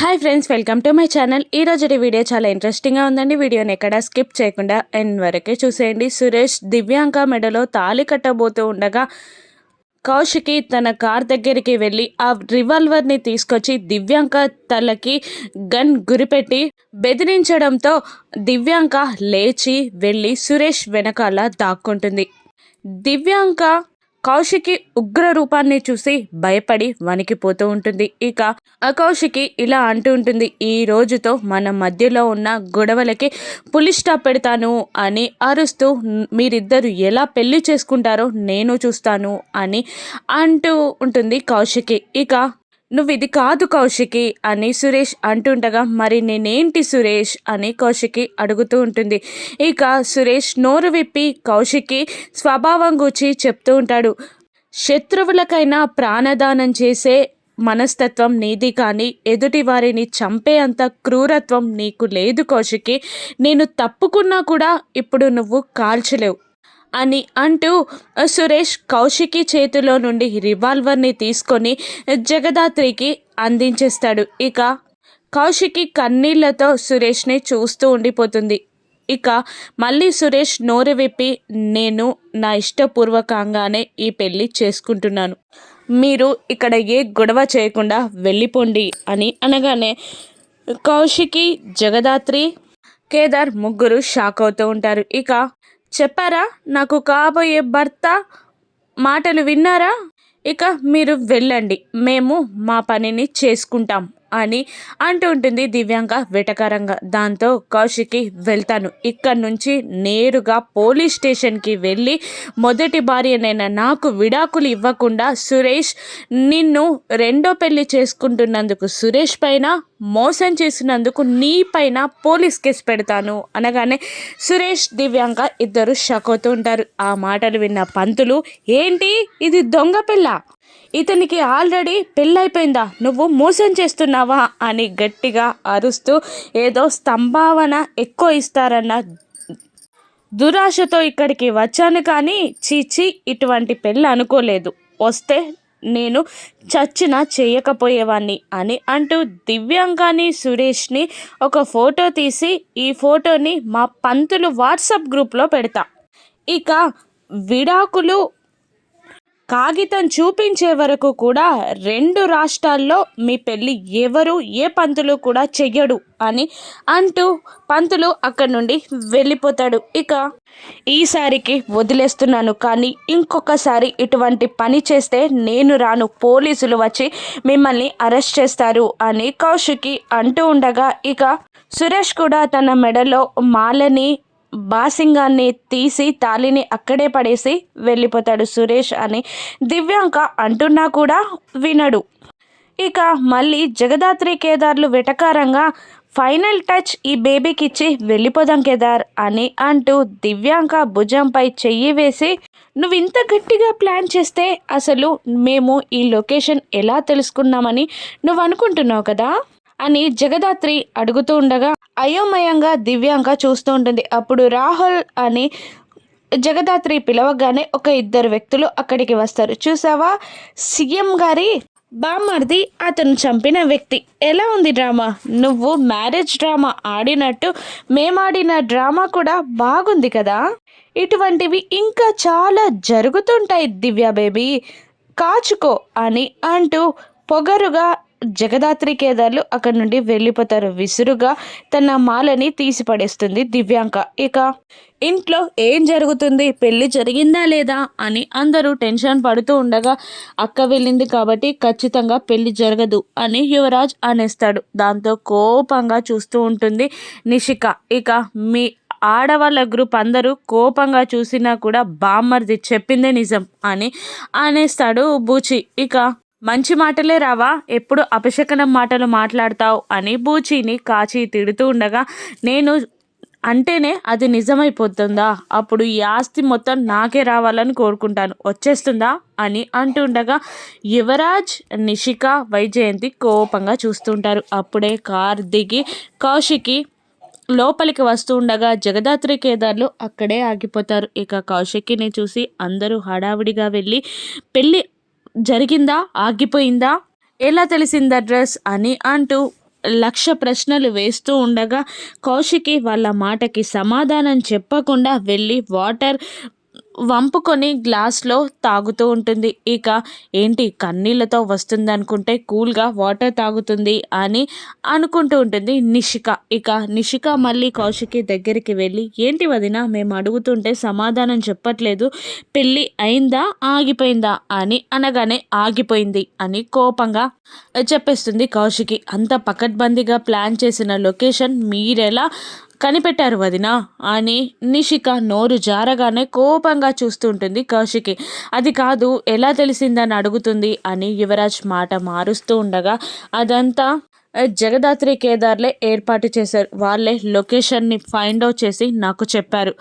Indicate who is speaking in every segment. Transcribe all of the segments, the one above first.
Speaker 1: Hi friends welcome to my channel ఈ రోజు video చాలా ఇంట్రెస్టింగ్గా ఉందండి. వీడియోని ఎక్కడ స్కిప్ చేయకుండా ఎండ్ వరకే చూసేయండి. సురేష్ దివ్యాంక మెడలో తాళి కట్టబోతూ ఉండగా కౌశికి తన కార్ దగ్గరికి వెళ్ళి ఆ రివాల్వర్ని తీసుకొచ్చి దివ్యాంక తలకి గన్ గురిపెట్టి బెదిరించడంతో దివ్యాంక లేచి వెళ్ళి సురేష్ వెనకాల దాక్కుంటుంది. దివ్యాంక కౌశికి ఉగ్ర రూపాన్ని చూసి భయపడి వణికిపోతూ ఉంటుంది. ఇక ఆ కౌశికి ఇలా అంటూ ఉంటుంది ఈ రోజుతో మన మధ్యలో ఉన్న గొడవలకి పులి స్టాప్ పెడతాను అని అరుస్తూ మీరిద్దరు ఎలా పెళ్ళి చేసుకుంటారో నేను చూస్తాను అని అంటూ ఉంటుంది కౌశికి. ఇక నువ్వు ఇది కాదు కౌశికి అని సురేష్ అంటుండగా మరి నేనేంటి సురేష్ అని కౌశికి అడుగుతూ ఉంటుంది. ఇక సురేష్ నోరు విప్పి కౌశికి స్వభావం గురించి చెప్తూ ఉంటాడు. శత్రువులకైనా ప్రాణదానం చేసే మనస్తత్వం నీది కానీ ఎదుటి వారిని చంపే అంత క్రూరత్వం నీకు లేదు కౌశికి. నేను తప్పుకున్నా కూడా ఇప్పుడు నువ్వు కాల్చలేవు. అని అంటూ సురేష్ కౌశికి చేతిలో నుండి రివాల్వర్ని తీసుకొని జగదాత్రికి అందించేస్తాడు. ఇక కౌశికి కన్నీళ్ళతో సురేష్ని చూస్తూ ఉండిపోతుంది. ఇక మళ్ళీ సురేష్ నోరు విప్పి నేను నా ఇష్టపూర్వకంగానే ఈ పెళ్ళి చేసుకుంటున్నాను. మీరు ఇక్కడ ఏ గొడవ చేయకుండా వెళ్ళిపోండి అని అనగానే కౌశికి జగదాత్రి కేదార్ ముగ్గురు షాక్ అవుతూ ఉంటారు. ఇక చెప్పారా? నాకు కాబోయే భర్త మాటలు విన్నారా? ఇక మీరు వెళ్ళండి. మేము మా పనిని చేసుకుంటాం అని అంటూ ఉంటుంది దివ్యాంక వెటకరంగా. దాంతో కౌశికి వెళ్తాను. ఇక్కడ నుంచి నేరుగా పోలీస్ స్టేషన్కి వెళ్ళి మొదటి భార్యనైనా నాకు విడాకులు ఇవ్వకుండా సురేష్ నిన్ను రెండో పెళ్ళి చేసుకుంటున్నందుకు సురేష్ పైన మోసం చేసినందుకు నీ పైన పోలీస్ కేసు పెడతాను. అనగానే సురేష్ దివ్యాంక ఇద్దరు షక్ అవుతూ ఉంటారు. ఆ మాటలు విన్న పంతులు ఏంటి? ఇది దొంగ పిల్ల. ఇతనికి ఆల్రెడీ పెళ్ళైపోయిందా? నువ్వు మోసం చేస్తున్నావా? అని గట్టిగా అరుస్తూ ఏదో స్తంభావన ఎక్కువ ఇస్తారన్న దురాశతో ఇక్కడికి వచ్చాను కానీ చీచి ఇటువంటి పెళ్ళి అనుకోలేదు. వస్తే నేను చచ్చిన చేయకపోయేవాణ్ణి అని అంటూ దివ్యాంగాని సురేష్ని ఒక ఫోటో తీసి ఈ ఫోటోని మా పంతులు వాట్సాప్ గ్రూప్లో పెడతా. ఇక విడాకులు కాగితం చూపించే వరకు కూడా రెండు రాష్ట్రాల్లో మీ పెళ్ళి ఎవరు ఏ పంతులు కూడా చెయ్యడు అని అంటూ పంతులు అక్కడి నుండి వెళ్ళిపోతాడు. ఇక ఈసారికి వదిలేస్తున్నాను కానీ ఇంకొకసారి ఇటువంటి పని చేస్తే నేను రాను పోలీసులు వచ్చి మిమ్మల్ని అరెస్ట్ చేస్తారు అని కౌశికి అంటూ ఉండగా ఇక సురేష్ కూడా తన మెడలో మాలని బాసింగాన్ని తీసి తాలిని అక్కడే పడేసి వెళ్ళిపోతాడు సురేష్ అని దివ్యాంక అంటున్నా కూడా వినడు. ఇక మళ్ళీ జగదాత్రి కేదార్లు వెటకారంగా ఫైనల్ టచ్ ఈ బేబీకి ఇచ్చి వెళ్ళిపోదాం కేదార్ అని అంటూ దివ్యాంక భుజంపై చెయ్యి వేసి నువ్వు ఇంత గట్టిగా ప్లాన్ చేస్తే అసలు మేము ఈ లొకేషన్ ఎలా తెలుసుకున్నామని నువ్వు అనుకుంటున్నావు కదా? అని జగదాత్రి అడుగుతూ ఉండగా అయోమయంగా దివ్యాంక చూస్తూ ఉంటుంది. అప్పుడు రాహుల్ అని జగదాత్రి పిలవగానే ఒక ఇద్దరు వ్యక్తులు అక్కడికి వస్తారు. చూసావా? సీఎం గారి బామ్మర్ది అతను చంపిన వ్యక్తి. ఎలా ఉంది డ్రామా? నువ్వు మ్యారేజ్ డ్రామా ఆడినట్టు మేమాడిన డ్రామా కూడా బాగుంది కదా? ఇటువంటివి ఇంకా చాలా జరుగుతుంటాయి దివ్య బేబీ. కాచుకో అని అంటూ పొగరుగా జగదాత్రి కేదార్లు అక్కడి నుండి వెళ్ళిపోతారు. విసురుగా తన మాలని తీసి పడేస్తుంది దివ్యాంక. ఇక ఇంట్లో ఏం జరుగుతుంది? పెళ్ళి జరిగిందా లేదా? అని అందరూ టెన్షన్ పడుతూ ఉండగా అక్క వెళ్ళింది కాబట్టి ఖచ్చితంగా పెళ్ళి జరగదు అని యువరాజ్ అనేస్తాడు. దాంతో కోపంగా చూస్తూ ఉంటుంది నిషిక. ఇక మీ ఆడవాళ్ళ గ్రూప్ అందరూ కోపంగా చూసినా కూడా బామ్మర్ది చెప్పిందే నిజం అని అనేస్తాడు బూచి. ఇక మంచి మాటలే రావా? ఎప్పుడు అపశకనం మాటలు మాట్లాడతావు అని బూచీని కాచి తిడుతూ ఉండగా నేను అంటేనే అది నిజమైపోతుందా? అప్పుడు ఈ ఆస్తి మొత్తం నాకే రావాలని కోరుకుంటాను. వచ్చేస్తుందా? అని అంటుండగా యువరాజ్ నిషిక వైజయంతి కోపంగా చూస్తుంటారు అప్పుడే కార్ దిగి కౌశికి లోపలికి వస్తూ ఉండగా జగదాత్రి కేదార్లు అక్కడే ఆగిపోతారు. ఇక కౌశికిని చూసి అందరూ హడావిడిగా వెళ్ళి పెళ్ళి జరిగిందా? ఆగిపోయిందా? ఎలా తెలిసింది అడ్రస్? అని అంటూ లక్ష ప్రశ్నలు వేస్తూ ఉండగా కౌశికి వాళ్ళ మాటకి సమాధానం చెప్పకుండా వెళ్ళి వాటర్ వంపుకొని గ్లాస్లో తాగుతూ ఉంటుంది. ఇక ఏంటి కన్నీళ్ళతో వస్తుంది అనుకుంటే కూల్గా వాటర్ తాగుతుంది అని అనుకుంటూ ఉంటుంది నిషిక. ఇక నిషిక మళ్ళీ కౌశికి దగ్గరికి వెళ్ళి ఏంటి వదిన మేము అడుగుతుంటే సమాధానం చెప్పట్లేదు. పెళ్ళి అయిందా? ఆగిపోయిందా? అని అనగానే ఆగిపోయింది అని కోపంగా చెప్పేస్తుంది కౌశికి. అంత పకడ్బందీగా ప్లాన్ చేసిన లొకేషన్ మీరెలా కనిపెట్టారు వదిన. అని నిషిక నోరు జారగానే కోపంగా చూస్తుంటుంది కౌశికి. అది కాదు ఎలా తెలిసిందని అడుగుతుంది అని యువరాజ్ మాట మారుస్తూ ఉండగా అదంతా జగదాత్రి కేదార్లే ఏర్పాటు చేశారు. వాళ్ళే లొకేషన్ని ఫైండ్ అవుట్ చేసి నాకు చెప్పారు.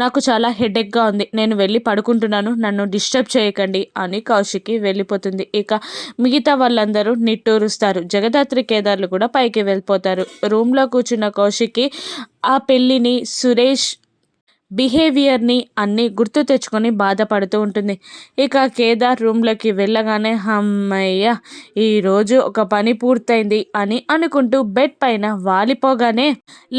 Speaker 1: నాకు చాలా హెడేక్గా ఉంది. నేను వెళ్ళి పడుకుంటున్నాను. నన్ను డిస్టర్బ్ చేయకండి అని కౌశికి వెళ్ళిపోతుంది. ఇక మిగతా వాళ్ళందరూ నిట్టూరుస్తారు. జగదాత్రి కేదార్లు కూడా పైకి వెళ్ళిపోతారు. రూమ్లో కూర్చున్న కౌశికి ఆ పెళ్ళిని సురేష్ బిహేవియర్ని అన్నీ గుర్తు తెచ్చుకొని బాధపడుతూ ఉంటుంది. ఇక కేదార్ రూమ్లోకి వెళ్ళగానే అమ్మయ్య ఈరోజు ఒక పని పూర్తయింది అని అనుకుంటూ బెడ్ పైన వాలిపోగానే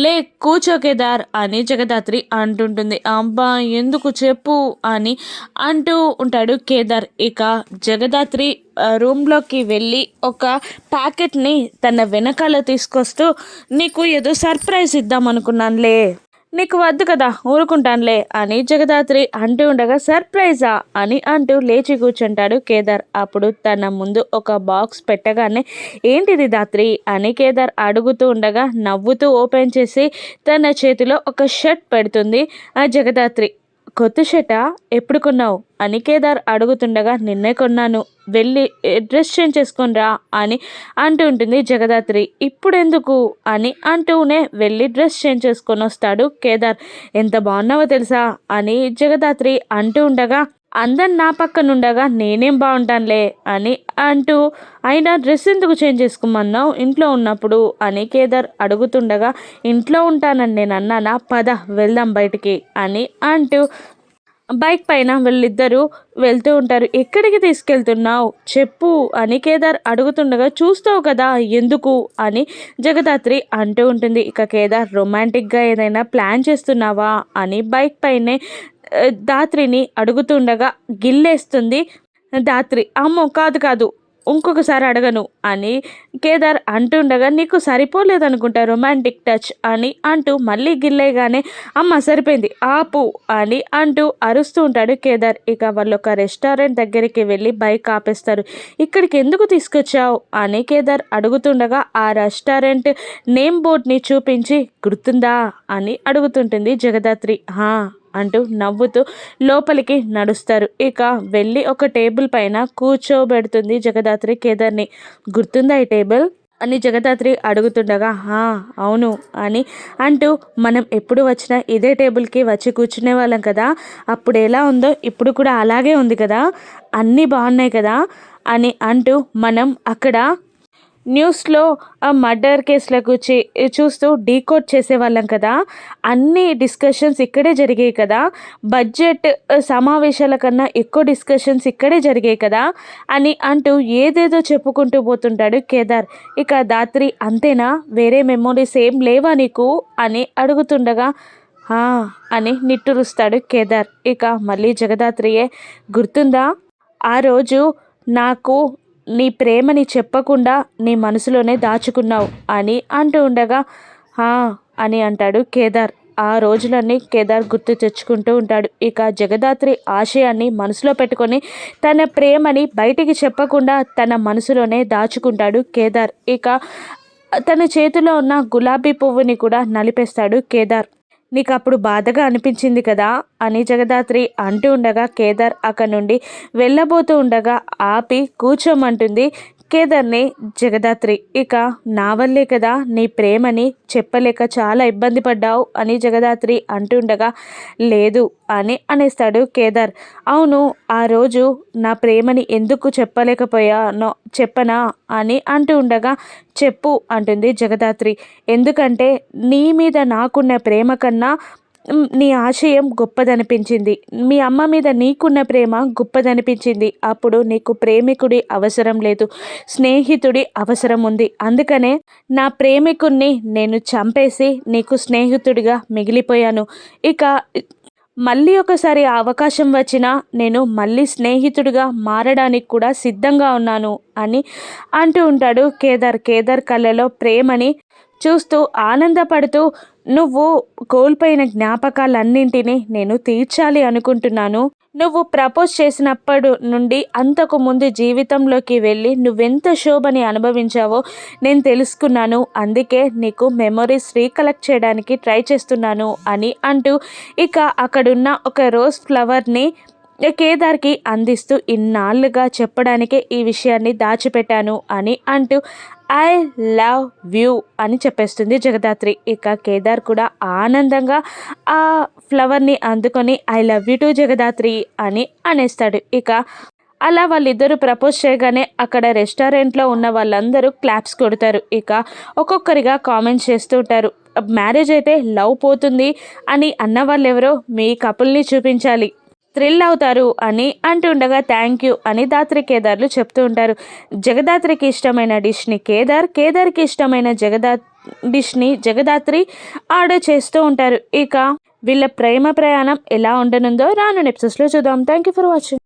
Speaker 1: లే కూర్చో కేదార్ అని జగదాత్రి అంటుంటుంది. అబ్బా ఎందుకు చెప్పు అని అంటూ ఉంటాడు కేదార్. ఇక జగదాత్రి రూమ్లోకి వెళ్ళి ఒక ప్యాకెట్ని తన వెనకాల తీసుకొస్తూ నీకు ఏదో సర్ప్రైజ్ ఇద్దాం అనుకున్నానులే నీకు వద్దు కదా ఊరుకుంటానులే అని జగదాత్రి అంటూ ఉండగా సర్ప్రైజా? అని అంటూ లేచి కూర్చుంటాడు కేదార్. అప్పుడు తన ముందు ఒక బాక్స్ పెట్టగానే ఏంటిది దాత్రి? అని కేదార్ అడుగుతూ ఉండగా నవ్వుతూ ఓపెన్ చేసి తన చేతిలో ఒక షర్ట్ పెడుతుంది. ఆ జగదాత్రి కొత్త షర్టా? ఎప్పుడు కొన్నావు? అని కేదార్ అడుగుతుండగా నిన్నే కొన్నాను. వెళ్ళి డ్రెస్ చేంజ్ చేసుకొని రా అని అంటూ ఉంటుంది జగదాత్రి. ఇప్పుడెందుకు? అని అంటూనే వెళ్ళి డ్రెస్ చేంజ్ చేసుకొని వస్తాడు కేదార్. ఎంత బాగున్నావో తెలుసా? అని జగదాత్రి అంటూ ఉండగా అందరు నా పక్కనుండగా నేనేం బాగుంటానులే అని అంటూ అయినా డ్రెస్ ఎందుకు చేంజ్ చేసుకోమన్నావు? ఇంట్లో ఉన్నప్పుడు? అని కేదార్ అడుగుతుండగా ఇంట్లో ఉంటానని నేను అన్నానా పద వెళ్దాం బయటికి అని అంటూ బైక్ పైన వీళ్ళిద్దరూ వెళ్తూ ఉంటారు. ఎక్కడికి తీసుకెళ్తున్నావు? చెప్పు అని కేదార్ అడుగుతుండగా చూస్తావు కదా ఎందుకు? అని జగదాత్రి అంటూ ఉంటుంది. ఇక కేదార్ రొమాంటిక్గా ఏదైనా ప్లాన్ చేస్తున్నావా? అని బైక్ పైనే దాత్రిని అడుగుతుండగా గిల్లేస్తుంది. దాత్రి అమ్మో కాదు కాదు ఇంకొకసారి అడగను అని కేదార్ అంటుండగా నీకు సరిపోలేదనుకుంటా రొమాంటిక్ టచ్ అని అంటూ మళ్ళీ గిల్లేగానే అమ్మ సరిపోయింది ఆపు అని అంటూ అరుస్తూ ఉంటాడు కేదార్. ఇక వాళ్ళు ఒక రెస్టారెంట్ దగ్గరికి వెళ్ళి బైక్ ఆపేస్తారు. ఇక్కడికి ఎందుకు తీసుకొచ్చావు అని కేదార్ అడుగుతుండగా ఆ రెస్టారెంట్ నేమ్ బోర్డ్ని చూపించి గుర్తుందా అని అడుగుతుంటుంది జగదాత్రి. అంటూ నవ్వుతూ లోపలికి నడుస్తారు. ఇక వెళ్ళి ఒక టేబుల్ పైన కూర్చోబెడుతుంది జగదాత్రి కేదార్ని. గుర్తుందా ఈ టేబుల్? అని జగదాత్రి అడుగుతుండగా హా అవును అని అంటూ మనం ఎప్పుడు వచ్చినా ఇదే టేబుల్కి వచ్చి కూర్చునే వాళ్ళం కదా. అప్పుడు ఎలా ఉందో ఇప్పుడు కూడా అలాగే ఉంది కదా. అన్నీ బాగున్నాయి కదా అని అంటూ మనం అక్కడ న్యూస్లో ఆ మర్డర్ కేసుల గురించి చూస్తూ డీకోడ్ చేసేవాళ్ళం కదా. అన్ని డిస్కషన్స్ ఇక్కడే జరిగాయి కదా. బడ్జెట్ సమావేశాల కన్నా ఎక్కువ డిస్కషన్స్ ఇక్కడే జరిగాయి కదా అని అంటూ ఏదేదో చెప్పుకుంటూ పోతుంటాడు కేదార్. ఇక దాత్రి అంతేనా? వేరే మెమోరీస్ ఏం లేవా నీకు? అని అడుగుతుండగా అని నిట్టురుస్తాడు కేదార్. ఇక మళ్ళీ జగదాత్రియే గుర్తుందా? ఆ రోజు నాకు నీ ప్రేమని చెప్పకుండా నీ మనసులోనే దాచుకున్నావు అని అంటూ ఉండగా అని అంటాడు కేదార్. ఆ రోజులన్నీ కేదార్ గుర్తు తెచ్చుకుంటూ ఉంటాడు. ఇక జగదాత్రి ఆశయాన్ని మనసులో పెట్టుకొని తన ప్రేమని బయటికి చెప్పకుండా తన మనసులోనే దాచుకుంటాడు కేదార్. ఇక తన చేతిలో ఉన్న గులాబీ పువ్వుని కూడా నలిపేస్తాడు కేదార్. నీకు అప్పుడు బాధగా అనిపించింది కదా? అని జగదాత్రి అంటూ ఉండగా కేదార్ అక్కడి నుండి వెళ్ళబోతూ ఉండగా ఆపి కూర్చోమంటుంది కేదార్ని జగదాత్రి. ఇక నా వల్లే కదా నీ ప్రేమని చెప్పలేక చాలా ఇబ్బంది పడ్డావు అని జగదాత్రి అంటుండగా లేదు అని అనేస్తాడు కేదార్. అవును ఆ రోజు నా ప్రేమని ఎందుకు చెప్పలేకపోయానో చెప్పనా అని అంటూ ఉండగా చెప్పు అంటుంది జగదాత్రి. ఎందుకంటే నీ మీద నాకున్న ప్రేమ కన్నా నీ ఆశయం గొప్పదనిపించింది. మీ అమ్మ మీద నీకున్న ప్రేమ గొప్పదనిపించింది. అప్పుడు నీకు ప్రేమికుడి అవసరం లేదు స్నేహితుడి అవసరం ఉంది. అందుకనే నా ప్రేమికుణ్ణి నేను చంపేసి నీకు స్నేహితుడిగా మిగిలిపోయాను. ఇక మళ్ళీ ఒకసారి ఆ అవకాశం వచ్చినా నేను మళ్ళీ స్నేహితుడిగా మారడానికి కూడా సిద్ధంగా ఉన్నాను అని అంటూ ఉంటాడు కేదార్. కేదార్ కళ్ళలో ప్రేమని చూస్తూ ఆనందపడుతూ నువ్వు కోల్పోయిన జ్ఞాపకాలన్నింటినీ నేను తీర్చాలి అనుకుంటున్నాను. నువ్వు ప్రపోజ్ చేసినప్పటి నుండి అంతకు ముందు జీవితంలోకి వెళ్ళి నువ్వెంత శోభని అనుభవించావో నేను తెలుసుకున్నాను. అందుకే నీకు మెమొరీస్ రీకలెక్ట్ చేయడానికి ట్రై చేస్తున్నాను అని అంటూ ఇక అక్కడున్న ఒక రోజ్ ఫ్లవర్ని కేదార్కి అందిస్తూ ఇన్నాళ్ళుగా చెప్పడానికే ఈ విషయాన్ని దాచిపెట్టాను అని అంటూ ఐ లవ్ యూ అని చెప్పేస్తుంది జగదాత్రి. ఇక కేదార్ కూడా ఆనందంగా ఆ ఫ్లవర్ని అందుకొని I love you to Jagadhatri అని అనేస్తాడు. ఇక అలా వాళ్ళిద్దరూ ప్రపోజ్ చేయగానే అక్కడ రెస్టారెంట్లో ఉన్న వాళ్ళందరూ క్లాప్స్ కొడతారు. ఇక ఒక్కొక్కరిగా కామెంట్స్ చేస్తూ ఉంటారు. మ్యారేజ్ అయితే లవ్ పోతుంది అని అన్న వాళ్ళు ఎవరో మీ కపుల్ని చూపించాలి థ్రిల్ అవుతారు అని అంటుండగా థ్యాంక్ యూ అని దాత్రి కేదార్లు చెప్తూ ఉంటారు. జగదాత్రికి ఇష్టమైన డిష్ని కేదార్ కేదార్కి ఇష్టమైన జగదా డిష్ని జగదాత్రి ఆర్డర్ చేస్తూ ఉంటారు. ఇక వీళ్ళ ప్రేమ ప్రయాణం ఎలా ఉండనుందో రాను ఎపిసోడ్స్లో చూద్దాం. Thank you for watching.